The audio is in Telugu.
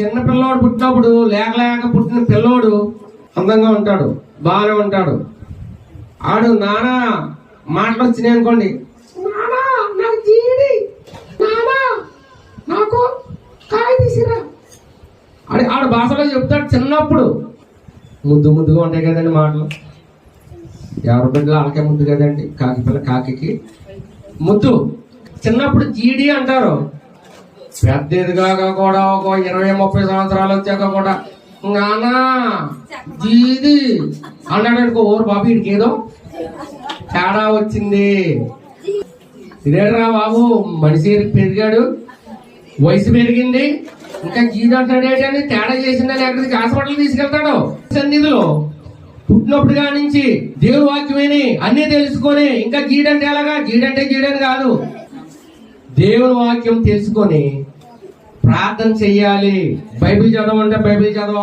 చిన్న పిల్లోడు పుట్టినప్పుడు లేక లేక పుట్టిన పిల్లోడు అందంగా ఉంటాడు బాగానే ఉంటాడు. ఆడు నానా మాటలు వచ్చినాయి అనుకోండి. నానా నాకు జీడి నానా నాకు కాయ తీసిరా. ఆడు ఆడు భాషలో చెప్తాడు చిన్నప్పుడు. ముద్దు ముద్దుగా ఉంటాయి కదండి మాటలు. ఎవరి బిడ్డలు వాళ్ళకే ముద్దు కదండి కాకి పిల్ల కాకి ముద్దు. చిన్నప్పుడు జీడి అంటారు. పెద్ద ఎదుగాక కూడా ఒక ఇరవై ముప్పై సంవత్సరాలు వచ్చాక కూడా నానా జీది అన్నాడు అనుకో ఓరు బాబు వీడికి ఏదో తేడా వచ్చింది. ఇదేట్రా బాబు మనిషి పెరిగాడు వయసు పెరిగింది ఇంకా జీది అంటాడేటి తేడా చేసిందని ఎక్కడికి హాస్పిటల్ తీసుకెళ్తాడు? సన్నిధిలో పుట్టినప్పుడు కానించి దేవుడు వాక్యమేని అన్ని తెలుసుకొని ఇంకా జీడంటే ఎలాగా? జీడంటే జీడని కాదు. దేవుని వాక్యం తెలుసుకొని ప్రార్థన చెయ్యాలి. బైబిల్ చదవంటే బైబిల్ చదవాలి.